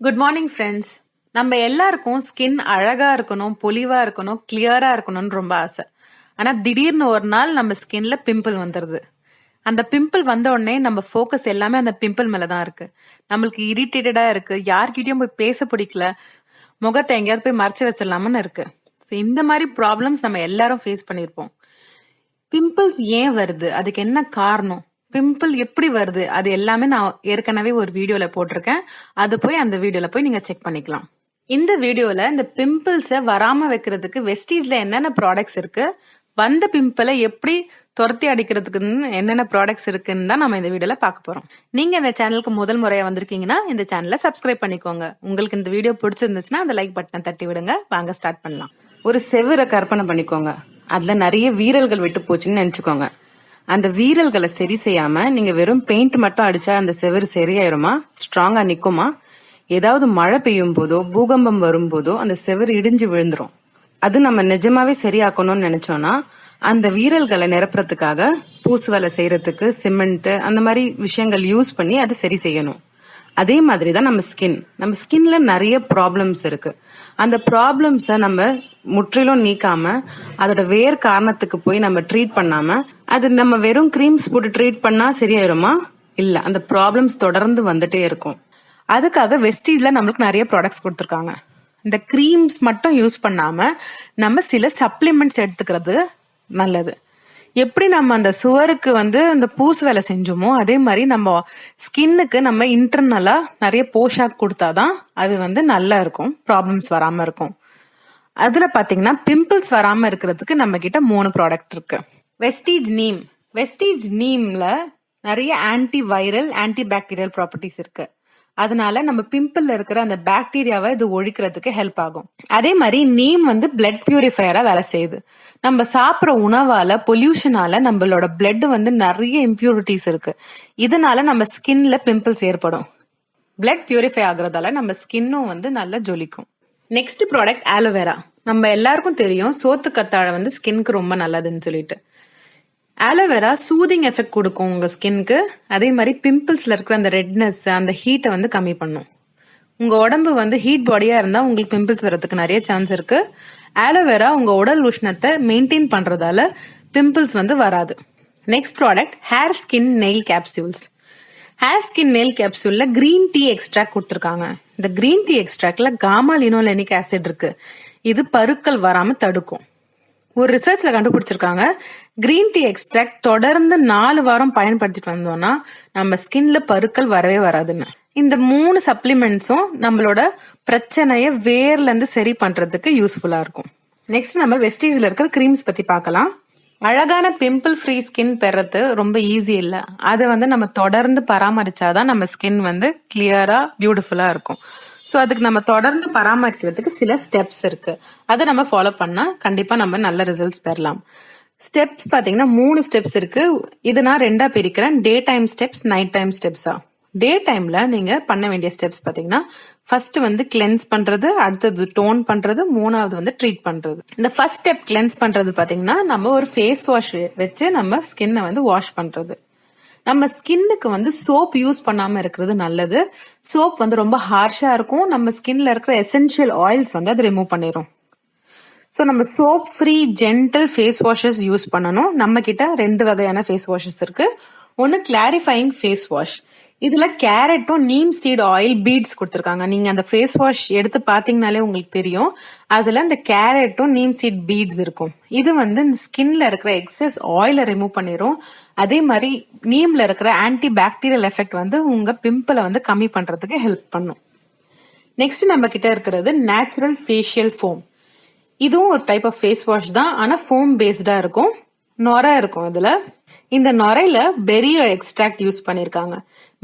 Good morning friends நம்ம எல்லாருக்கும் skin அழகா இருக்கணும் பொலிவா இருக்கணும் கிளியரா இருக்கணும்னு ரொம்ப ஆசை. ஆனா திடீர்னு ஒரு நாள் நம்ம ஸ்கின்ல பிம்பிள் வந்துருது. அந்த பிம்பிள் வந்த உடனே நம்ம ஃபோக்கஸ் எல்லாமே அந்த பிம்பிள் மேல தான் இருக்கு. நம்மளுக்கு இரிட்டேட்டடா இருக்கு. யார்கிட்டயும் போய் பேச பிடிக்கல. முகத்தை எங்கேயாவது போய் மறைச்சு வச்சிடலாமன்னு இருக்கு. ஸோ இந்த மாதிரி ப்ராப்ளம்ஸ் நம்ம எல்லாரும் ஃபேஸ் பண்ணியிருப்போம் பிம்பிள்ஸ் ஏன் வருது? அதுக்கு என்ன காரணம்? பிம்பிள் எப்படி வருது? அது எல்லாமே நான் ஏற்கனவே ஒரு வீடியோல போட்டிருக்கேன். அது போய் அந்த வீடியோல போய் நீங்க செக் பண்ணிக்கலாம். இந்த வீடியோல இந்த பிம்பிள்ஸை வராம வைக்கிறதுக்கு வெஸ்டீஸ்ல என்னென்ன ப்ராடக்ட்ஸ் இருக்கு? வந்த பிம்பிளை எப்படி துரத்தி அடிக்கிறதுக்குன்னு என்னென்ன ப்ராடக்ட்ஸ் இருக்குன்னு தான் நம்ம இந்த வீடியோல பார்க்க போறோம். நீங்க இந்த சேனலுக்கு முதல் முறையா வந்திருக்கீங்கன்னா இந்த சேனலை சப்ஸ்கிரைப் பண்ணிக்கோங்க. உங்களுக்கு இந்த வீடியோ பிடிச்சிருந்துச்சுன்னா அந்த லைக் பட்டனை தட்டி விடுங்க. வாங்க ஸ்டார்ட் பண்ணலாம். ஒரு செவ்வரை கற்பனை பண்ணிக்கோங்க. அதுல நிறைய வீரல்கள் விட்டு போச்சுன்னு நினைச்சுக்கோங்க. அந்த வீரல்களை சரி செய்யாம நீங்க வெறும் பெயிண்ட் மட்டும் அடிச்சா அந்த செவரு சரியாயிருமா? ஸ்ட்ராங்கா நிக்குமா? ஏதாவது மழை பெய்யும் போதோ பூகம்பம் வரும்போதோ அந்த செவரு இடிஞ்சு விழுந்துரும். அது நம்ம நிஜமாவே சரியாக்கணும்னு நினைச்சோம்னா அந்த வீரல்களை நிரப்புறதுக்காக பூசு வேலை செய்யறதுக்கு சிமெண்ட் அந்த மாதிரி விஷயங்கள் யூஸ் பண்ணி அதை சரி செய்யணும். அதே மாதிரி தான் நம்ம ஸ்கின் நம்ம ஸ்கின்ல நிறைய ப்ராப்ளம்ஸ் இருக்கு. அந்த ப்ராப்ளம்ஸை நம்ம முற்றிலும் நீக்காம அதோட வேர் காரணத்துக்கு போய் நம்ம ட்ரீட் பண்ணாம அது நம்ம வெறும் க்ரீம்ஸ் போட்டு ட்ரீட் பண்ணா சரியாயிருமா? இல்ல அந்த ப்ராப்ளம்ஸ் தொடர்ந்து வந்துட்டே இருக்கும். அதுக்காக வெஸ்டீஸ்ல நம்மளுக்கு நிறைய ப்ராடக்ட்ஸ் கொடுத்துருக்காங்க. இந்த க்ரீம்ஸ் மட்டும் யூஸ் பண்ணாம நம்ம சில சப்ளிமெண்ட்ஸ் எடுத்துக்கிறது நல்லது. எப்படி நம்ம அந்த சுவருக்கு வந்து அந்த பூசு வேலை செஞ்சோமோ அதே மாதிரி நம்ம ஸ்கின்னுக்கு நம்ம இன்டர்னலா நிறைய போஷாக் கொடுத்தாதான் அது வந்து நல்லா இருக்கும் ப்ராப்ளம்ஸ் வராம இருக்கும். அதுல பாத்தீங்கன்னா பிம்பிள்ஸ் வராம இருக்கிறதுக்கு நம்ம கிட்ட மூணு ப்ராடக்ட் இருக்கு. வெஸ்டீஜ் நீம் வெஸ்டீஜ் நீம்ல நிறைய anti viral anti bacterial properties இருக்கு. அதனால நம்ம பிம்பிள் இருக்கிற அந்த பாக்டீரியாவை இது ஒழிக்கிறதுக்கு ஹெல்ப் ஆகும். அதே மாதிரி நீம் வந்து பிளட் பியூரிஃபையரா வேலை செய்யுது. நம்ம சாப்பிட்ற உணவால பொல்யூஷனால நம்மளோட பிளட் வந்து நிறைய இம்ப்யூரிட்டிஸ் இருக்கு. இதனால நம்ம ஸ்கின்ல பிம்பிள்ஸ் ஏற்படும். பிளட் பியூரிஃபை ஆகுறதால நம்ம ஸ்கின்னும் வந்து நல்லா ஜொலிக்கும். நெக்ஸ்ட் ப்ராடக்ட் ஆலோவேரா நம்ம எல்லாருக்கும் தெரியும் சோத்து கத்தாழை வந்து ஸ்கின்க்கு ரொம்ப நல்லதுன்னு சொல்லிட்டு. ஆலோவேரா சூதிங் எஃபெக்ட் கொடுக்கும் உங்க ஸ்கின்க்கு அதே மாதிரி பிம்பிள்ஸ்ல இருக்கிற அந்த ரெட்னஸ் அந்த ஹீட்டை வந்து கம்மி பண்ணும். உங்க உடம்பு வந்து ஹீட் பாடியா இருந்தா உங்களுக்கு பிம்பிள்ஸ் வரதுக்கு நிறைய சான்ஸ் இருக்கு. ஆலோவேரா உங்க உடல் உஷ்ணத்தை மெயின்டைன் பண்றதால பிம்பிள்ஸ் வந்து வராது. Next product hair skin nail capsules hair skin nail கேப்சூல்ல green tea extract கொடுத்துருக்காங்க. இந்த கிரீன் டீ எக்ஸ்ட்ராக்ட்ல காமா லினோலெனிக் ஆசிட் இருக்கு. இது பருக்கள் வராம தடுக்கும். ஒரு ரிசர்ச்ல கண்டுபிடிச்சிருக்காங்க. கிரீன் டீ எக்ஸ்ட்ராக்ட் தொடர்ந்து நாலு வாரம் பயன்படுத்திட்டு வந்தோம்னா நம்ம ஸ்கின்ல பருக்கள் வரவே வராதுன்னு இந்த மூணு சப்ளிமெண்ட்ஸும் நம்மளோட பிரச்சனையை வேர்ல இருந்து சரி பண்றதுக்கு யூஸ்ஃபுல்லா இருக்கும். நெக்ஸ்ட் நம்ம வெஸ்டீஸ்ல இருக்கிற கிரீம்ஸ் பத்தி பார்க்கலாம். அழகான பிம்பிள் ஃப்ரீ ஸ்கின் பெறது ரொம்ப ஈஸி இல்லை. அதை வந்து நம்ம தொடர்ந்து பராமரிச்சாதான் நம்ம ஸ்கின் வந்து கிளியரா பியூட்டிஃபுல்லா இருக்கும். ஸோ அதுக்கு நம்ம தொடர்ந்து பராமரிக்கிறதுக்கு சில ஸ்டெப்ஸ் இருக்கு. அதை நம்ம ஃபாலோ பண்ணா கண்டிப்பா நம்ம நல்ல ரிசல்ட்ஸ் பெறலாம். ஸ்டெப்ஸ் பாத்தீங்கன்னா மூணு ஸ்டெப்ஸ் இருக்கு. இது நான் ரெண்டா பிரிக்கிறேன். Day time steps night time ஸ்டெப்ஸா day டைம்ல நீங்க பண்ண வேண்டிய ஸ்டெப்ஸ் பாத்தீங்கன்னா ஃபர்ஸ்ட் வந்து கிளென்ஸ் பண்றது அடுத்தது டோன் பண்றது மூணாவது வந்து ட்ரீட் பண்றது. இந்த ஃபர்ஸ்ட் ஸ்டெப் கிளென்ஸ் பண்றது பாத்தீங்கன்னா நம்ம ஒரு ஃபேஸ் வாஷ் வச்சு நம்ம ஸ்கின்னை வந்து வாஷ் பண்றது. நம்ம ஸ்கின்னுக்கு வந்து சோப் யூஸ் பண்ணாம இருக்கிறது நல்லது. சோப் வந்து ரொம்ப ஹார்ஷா இருக்கும். நம்ம ஸ்கின்ல இருக்கிற எசென்ஷியல் ஆயில்ஸ் வந்து அதை ரிமூவ் பண்ணிடும் ஸோ நம்ம soap free gentle face washes use பண்ணணும். நம்ம கிட்ட ரெண்டு வகையான ஃபேஸ் வாஷஸ் இருக்கு. ஒன்று கிளாரிஃபைங் ஃபேஸ் வாஷ் இதுல கேரட்டும் நீம் சீட் ஆயில் பீட்ஸ் கொடுத்துருக்காங்க. நீங்க அந்த ஃபேஸ் வாஷ் எடுத்து பாத்தீங்கனாலே உங்களுக்கு தெரியும். அதுல இந்த கேரட்டும் நீம் சீட் பீட்ஸ் இருக்கும். இது வந்து இந்த ஸ்கின்ல இருக்கிற எக்ஸஸ் ஆயில ரிமூவ் பண்ணிரும். அதே மாதிரி நீம்ல இருக்கிற ஆன்டி பாக்டீரியல் எஃபெக்ட் வந்து உங்க பிம்பிளை வந்து கம்மி பண்றதுக்கு ஹெல்ப் பண்ணும். நெக்ஸ்ட் நம்ம கிட்ட இருக்கிறது நேச்சுரல் ஃபேஷியல் ஃபோம் இதுவும் ஒரு டைப் ஆஃப் ஃபேஸ் வாஷ் தான். ஆனா ஃபோம் பேஸ்டா இருக்கும். நொரை இருக்கும் இதுல. இந்த நுரையில பெரிய எக்ஸ்ட்ராக்ட் யூஸ் பண்ணிருக்காங்க.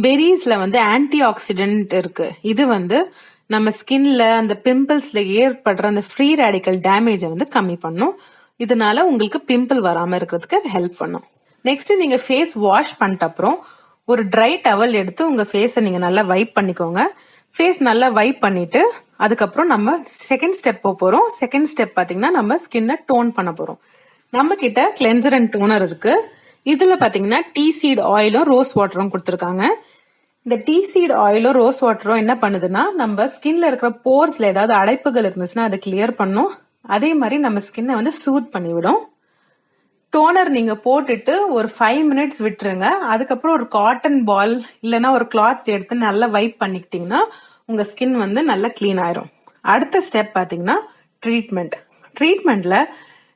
பெரிஸ்ல வந்து ஆன்டி ஆக்சிடென்ட் இருக்கு. இது வந்து நம்ம ஸ்கின்ல அந்த பிம்பிள்ஸ்ல ஏற்படுற அந்த ஃப்ரீ ரேடிக்கல் டேமேஜை வந்து கம்மி பண்ணும். இதனால உங்களுக்கு பிம்பிள் வராம இருக்கிறதுக்கு அது ஹெல்ப் பண்ணும். நெக்ஸ்ட் நீங்க ஃபேஸ் வாஷ் பண்ணிட்ட அப்புறம் ஒரு ட்ரை டவல் எடுத்து உங்க ஃபேஸை நீங்க நல்லா வைப் பண்ணிக்கோங்க. ஃபேஸ் நல்லா வைப் பண்ணிட்டு அதுக்கப்புறம் நம்ம செகண்ட் ஸ்டெப் போக போறோம். செகண்ட் ஸ்டெப் பாத்தீங்கன்னா நம்ம ஸ்கின்னை டோன் பண்ண போறோம். நம்ம கிட்ட கிளென்சர் அண்ட் டோனர் இருக்கு. இதுல பாத்தீங்கன்னா டீ சீட் ஆயிலும் ரோஸ் வாட்டரும் கொடுத்துருக்காங்க. இந்த டீ சீட் ஆயிலும் ரோஸ் வாட்டரும் என்ன பண்ணுதுன்னா நம்ம ஸ்கின்ல இருக்கிற போர்ஸ்ல ஏதாவது அடைப்புகள் இருந்துச்சுன்னா அதை கிளியர் பண்ணும். அதே மாதிரி நம்ம ஸ்கின்னை வந்து சூத் பண்ணிவிடும். டோனர் நீங்க போட்டுட்டு ஒரு ஃபைவ் மினிட்ஸ் விட்டுருங்க. அதுக்கப்புறம் ஒரு காட்டன் பால் இல்லைன்னா ஒரு கிளாத் எடுத்து நல்லா வைப் பண்ணிக்கிட்டீங்கன்னா உங்க ஸ்கின் வந்து நல்லா க்ளீன் ஆயிரும். அடுத்த ஸ்டெப் பாத்தீங்கன்னா ட்ரீட்மெண்ட் ட்ரீட்மெண்ட்ல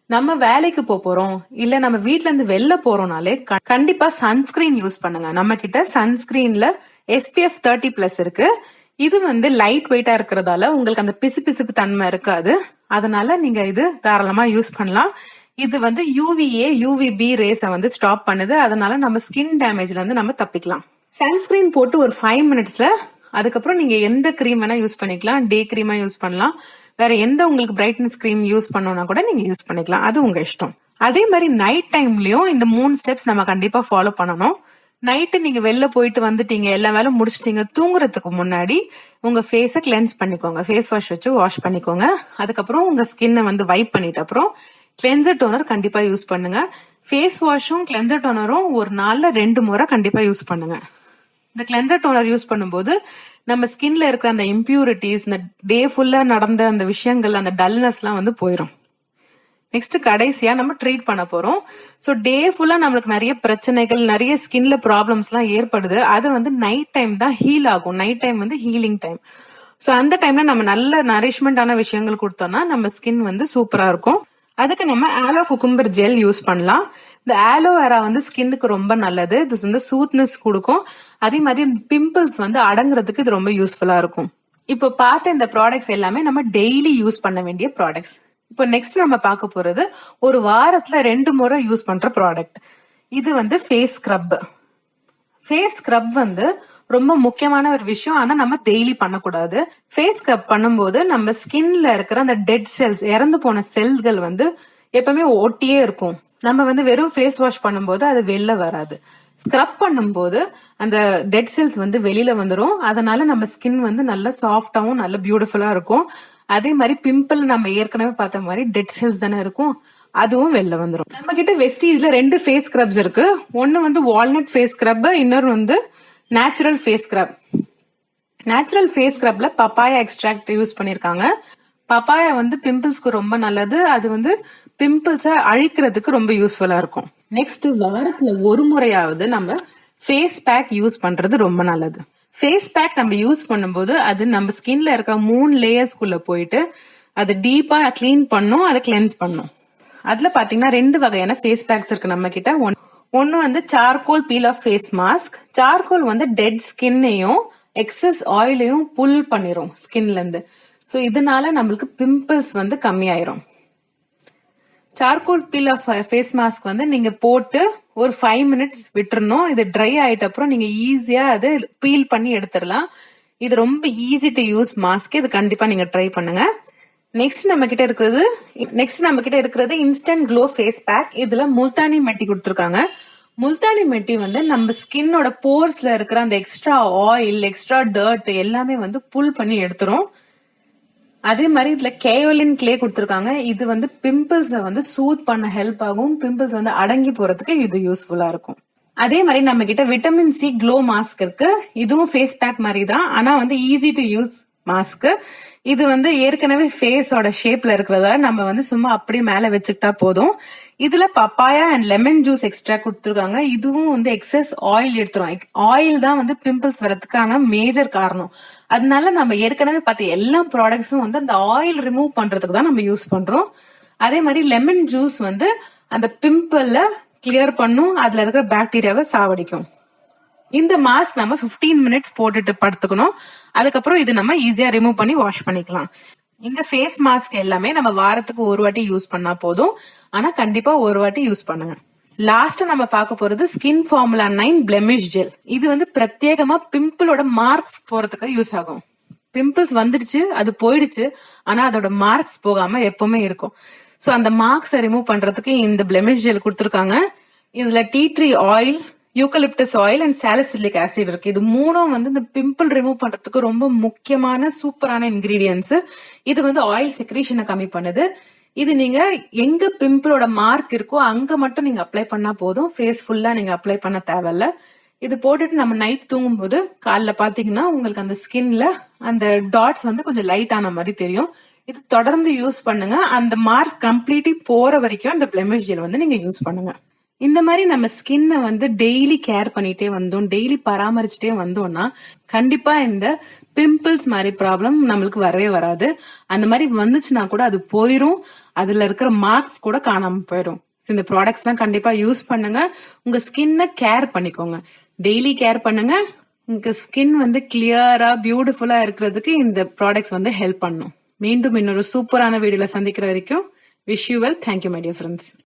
நம்ம வேலைக்கு போக போறோம் இல்ல நம்ம வீட்ல இருந்து வெளில போறோம்னாலே க- கண்டிப்பா சன்ஸ்கிரீன் யூஸ் பண்ணுங்க. நம்ம கிட்ட சன்ஸ்கிரீன்ல எஸ்பிஎஃப் தேர்ட்டி பிளஸ் இருக்கு. இது வந்து லைட் வெயிட்டா இருக்கிறதால உங்களுக்கு அந்த பிசுபிசுப்பு தன்மை இருக்காது. அதனால நீங்க இது தாராளமா யூஸ் பண்ணலாம். இது வந்து யூவிஏ யூவிபி ரேஸை வந்து ஸ்டாப் பண்ணுது. அதனால நம்ம ஸ்கின் டேமேஜ்ல இருந்து நம்ம தப்பிக்கலாம். சன்ஸ்கிரீன் போட்டு ஒரு ஃபைவ் மினிட்ஸ்ல அதுக்கப்புறம் நீங்க எந்த க்ரீம் வேணா யூஸ் பண்ணிக்கலாம். டே கிரீமா யூஸ் பண்ணலாம். வேற எந்த உங்களுக்கு பிரைட்னஸ் கிரீம் யூஸ் பண்ணணும்னா கூட நீங்க யூஸ் பண்ணிக்கலாம். அது உங்க இஷ்டம். அதே மாதிரி நைட் டைம்லயும் இந்த மூணு ஸ்டெப்ஸ் நம்ம கண்டிப்பா ஃபாலோ பண்ணணும். நைட்டு நீங்க வெளில போயிட்டு வந்துட்டீங்க எல்லா வேலையும் முடிச்சிட்டீங்க தூங்குறதுக்கு முன்னாடி உங்க ஃபேஸை கிளென்ஸ் பண்ணிக்கோங்க. ஃபேஸ் வாஷ் வச்சு வாஷ் பண்ணிக்கோங்க. அதுக்கப்புறம் உங்க ஸ்கின்னை வந்து வைப் பண்ணிட்டு அப்புறம் கிளென்சர் டோனர் கண்டிப்பா யூஸ் பண்ணுங்க. ஃபேஸ் வாஷும் கிளென்சர் டோனரும் ஒரு நாள்ல ரெண்டு முறை கண்டிப்பா யூஸ் பண்ணுங்க. இந்த கிளென்சர் டோனர் யூஸ் பண்ணும்போது நம்ம ஸ்கின்ல இருக்கிற அந்த இம்ப்யூரிட்டிஸ் இந்த டே ஃபுல்லா நடந்த அந்த விஷயங்கள் அந்த டல்னஸ்லாம் வந்து போயிடும் நெக்ஸ்ட் கடைசியா நம்ம ட்ரீட் பண்ண போறோம். ஸோ டே ஃபுல்லா நம்மளுக்கு நிறைய பிரச்சனைகள் நிறைய ஸ்கின்ல ப்ராப்ளம்ஸ்லாம் ஏற்படுது. அது வந்து நைட் டைம் தான் ஹீல் ஆகும். நைட் டைம் வந்து ஹீலிங் டைம் ஸோ அந்த டைம்ல நம்ம நல்ல நரிஷ்மெண்டான விஷயங்கள் கொடுத்தோம்னா நம்ம ஸ்கின் வந்து சூப்பரா இருக்கும். அதுக்கு நம்ம ஆலோ குக்கும்பர் ஜெல் யூஸ் பண்ணலாம். இந்த ஆலோவேரா வந்து ஸ்கின்னுக்கு ரொம்ப நல்லது. இது வந்து சூத்னஸ் கொடுக்கும். அதே மாதிரி பிம்பிள்ஸ் வந்து அடங்குறதுக்கு இது ரொம்ப யூஸ்ஃபுல்லா இருக்கும். இப்போ பார்த்த இந்த ப்ராடக்ட்ஸ் எல்லாமே நம்ம டெய்லி யூஸ் பண்ண வேண்டிய ப்ராடக்ட்ஸ் இப்போ நெக்ஸ்ட் நம்ம பார்க்க போறது ஒரு வாரத்துல ரெண்டு முறை யூஸ் பண்ற ப்ராடக்ட் இது வந்து ஃபேஸ் ஸ்க்ரப் ஃபேஸ் ஸ்க்ரப் வந்து ரொம்ப முக்கியமான ஒரு விஷயம். ஆனா நம்ம டெய்லி பண்ணக்கூடாது. ஃபேஸ் ஸ்க்ரப் பண்ணும்போது நம்ம ஸ்கின்ல இருக்கிற அந்த டெட் செல்ஸ் இறந்து போன செல்கள் வந்து எப்பவுமே ஒட்டியே இருக்கும். நம்ம வந்து வெறும் ஃபேஸ் வாஷ் பண்ணும்போது அது வெளில வராது. ஸ்க்ரப் பண்ணும்போது அந்த டெட் செல்ஸ் வந்து வெளியில வந்துடும் அதனால நம்ம ஸ்கின் வந்து நல்ல சாஃப்டாகவும் நல்ல பியூட்டிஃபுல்லா இருக்கும். அதே மாதிரி பிம்பிள் நம்ம ஏற்கனவே பார்த்த மாதிரி டெட் செல்ஸ் தானே இருக்கும். அதுவும் வெளில வந்துடும் நம்ம கிட்ட வெஸ்டீஸ்ல ரெண்டு ஃபேஸ் ஸ்க்ரப்ஸ் இருக்கு. ஒன்னு வந்து வால்நட் ஃபேஸ் ஸ்க்ரப் இன்னொரு வந்து natural face scrub natural face ஸ்க்ரப்ல papaya extract use பண்ணிருக்காங்க. பப்பாயா வந்து பிம்பிள்ஸ்க்கு ரொம்ப நல்லது. அது வந்து பிம்பிள்ஸை அழிக்கிறதுக்கு ரொம்ப யூஸ்ஃபுல்லா இருக்கும். நெக்ஸ்ட் வாரத்துல ஒரு முறையாவது நம்ம ஃபேஸ் பேக் யூஸ் பண்றது ரொம்ப நல்லது. ஃபேஸ் பேக் நம்ம யூஸ் பண்ணும்போது அது நம்ம ஸ்கின்ல இருக்கிற மூணு லேயர்ஸ்குள்ள போயிட்டு அது டீப்பா க்ளீன் பண்ணும் அதை கிளென்ஸ் பண்ணும். அதுல பாத்தீங்கன்னா ரெண்டு வகையான ஃபேஸ் பேக்ஸ் இருக்கு நம்ம கிட்ட. ஒன்- ஒன்னு வந்து charcoal peel off face mask charcoal வந்து டெட் ஸ்கின்னையும் எக்ஸஸ் ஆயிலையும் புல் பண்ணிரும் ஸ்கின்ல இருந்து. ஸோ இதனால நம்மளுக்கு பிம்பிள்ஸ் வந்து கம்மியாயிரும். Charcoal peel off face mask வந்து நீங்க போட்டு ஒரு ஃபைவ் மினிட்ஸ் விட்டுறணும். இது ட்ரை ஆயிட்ட அப்புறம் நீங்க ஈஸியா அதை பீல் பண்ணி எடுத்துடலாம். இது ரொம்ப ஈஸி டு யூஸ் மாஸ்க் இது கண்டிப்பா நீங்க ட்ரை பண்ணுங்க. நெக்ஸ்ட் நம்ம கிட்ட இருக்கிறது நெக்ஸ்ட் நம்ம கிட்ட இருக்கிறது இன்ஸ்டன்ட் க்ளோ ஃபேஸ் பேக் இதுல முல்தானி மெட்டி கொடுத்துருக்காங்க. முல்தானி மெட்டி வந்து நம்ம ஸ்கின்னோட போர்ஸ்ல இருக்கிற அந்த எக்ஸ்ட்ரா ஆயில் எக்ஸ்ட்ரா டர்ட் எல்லாமே வந்து புல் பண்ணி எடுத்துரும். அதே மாதிரி இதுல கேயோலின் கிளே கொடுத்துருக்காங்க. இது வந்து பிம்பிள்ஸ வந்து சூத் பண்ண ஹெல்ப் ஆகும். பிம்பிள்ஸ் வந்து அடங்கி போறதுக்கு இது யூஸ்ஃபுல்லா இருக்கும். அதே மாதிரி நம்ம கிட்ட விட்டமின் சி க்ளோ மாஸ்க் இருக்கு. இதுவும் ஃபேஸ் பேக் மாதிரி தான் ஆனா வந்து ஈஸி டு யூஸ் மாஸ்க் இது வந்து ஏற்கனவே ஃபேஸோட ஷேப்ல இருக்கிறதால நம்ம வந்து சும்மா அப்படியே மேல வச்சுக்கிட்டா போதும். இதுல papaya and lemon juice extra கொடுத்துருக்காங்க. இதுவும் வந்து எக்ஸஸ் ஆயில் எடுத்துரும். ஆயில் தான் வந்து பிம்பிள்ஸ் வரதுக்கான மேஜர் காரணம். அதனால நம்ம ஏற்கனவே பார்த்த எல்லா ப்ராடக்ட்ஸும் வந்து அந்த ஆயில் ரிமூவ் பண்றதுக்கு தான் நம்ம யூஸ் பண்றோம். அதே மாதிரி லெமன் ஜூஸ் வந்து அந்த பிம்பிள்ல கிளியர் பண்ணும். அதுல இருக்கிற பாக்டீரியாவை சாவடிக்கும். இந்த மாஸ்க் நம்ம 15 மினிட்ஸ் போட்டுட்டு படுத்துக்கணும். அதுக்கப்புறம் இது நம்ம ஈஸியா ரிமூவ் பண்ணி வாஷ் பண்ணிக்கலாம். இந்த ஃபேஸ் மாஸ்க் எல்லாமே நம்ம வாரத்துக்கு ஒரு வாட்டி யூஸ் பண்ணா போதும். ஆனா கண்டிப்பா ஒரு வாட்டி யூஸ் பண்ணுங்க. லாஸ்ட் நம்ம பார்க்க போறது skin formula nine blemish gel இது வந்து பிரத்யேகமா பிம்பிளோட மார்க்ஸ் போறதுக்கு யூஸ் ஆகும். பிம்பிள்ஸ் வந்துடுச்சு அது போயிடுச்சு. ஆனா அதோட மார்க்ஸ் போகாம எப்பவுமே இருக்கும். ஸோ அந்த மார்க்ஸை ரிமூவ் பண்றதுக்கு இந்த பிளெமிஷ் ஜெல் கொடுத்துருக்காங்க. இதுல tea tree oil eucalyptus oil and salicylic acid இருக்கு. இது மூணும் வந்து இந்த பிம்பிள் ரிமூவ் பண்றதுக்கு ரொம்ப முக்கியமான சூப்பரான இன்கிரீடியன்ஸ் இது வந்து ஆயில் செக்ரீஷனை கம்மி பண்ணுது. இது நீங்க எங்க பிம்பிளோட மார்க் இருக்கோ அங்க மட்டும் நீங்க அப்ளை பண்ணா போதும். ஃபேஸ் ஃபுல்லா நீங்க அப்ளை பண்ண தேவையில்ல. இது போட்டுட்டு நம்ம நைட் தூங்கும்போது காலைல பாத்தீங்கன்னா உங்களுக்கு அந்த ஸ்கின்ல அந்த டாட்ஸ் வந்து கொஞ்சம் லைட் ஆன மாதிரி தெரியும். இது தொடர்ந்து யூஸ் பண்ணுங்க. அந்த மார்க்ஸ் கம்ப்ளீட்லி போற வரைக்கும் அந்த பிளெமிஷ் ஜெல் வந்து நீங்க யூஸ் பண்ணுங்க. இந்த மாதிரி நம்ம ஸ்கின்னை வந்து டெய்லி கேர் பண்ணிட்டே வந்தோம் டெய்லி பராமரிச்சுட்டே வந்தோம்னா கண்டிப்பா இந்த பிம்பிள்ஸ் மாதிரி ப்ராப்ளம் நம்மளுக்கு வரவே வராது. அந்த மாதிரி வந்துச்சுன்னா கூட அது போயிரும். அதுல இருக்கிற மார்க்ஸ் கூட காணாம போயிடும் இந்த ப்ராடக்ட்ஸ் எல்லாம் கண்டிப்பா யூஸ் பண்ணுங்க. உங்க ஸ்கின்னை கேர் பண்ணிக்கோங்க. டெய்லி கேர் பண்ணுங்க. உங்க ஸ்கின் வந்து கிளியரா பியூட்டிஃபுல்லா இருக்கிறதுக்கு இந்த ப்ராடக்ட்ஸ் வந்து ஹெல்ப் பண்ணும். மீண்டும் இன்னொரு சூப்பரான வீடியோல சந்திக்கிற வரைக்கும் wish you well thank you my dear friends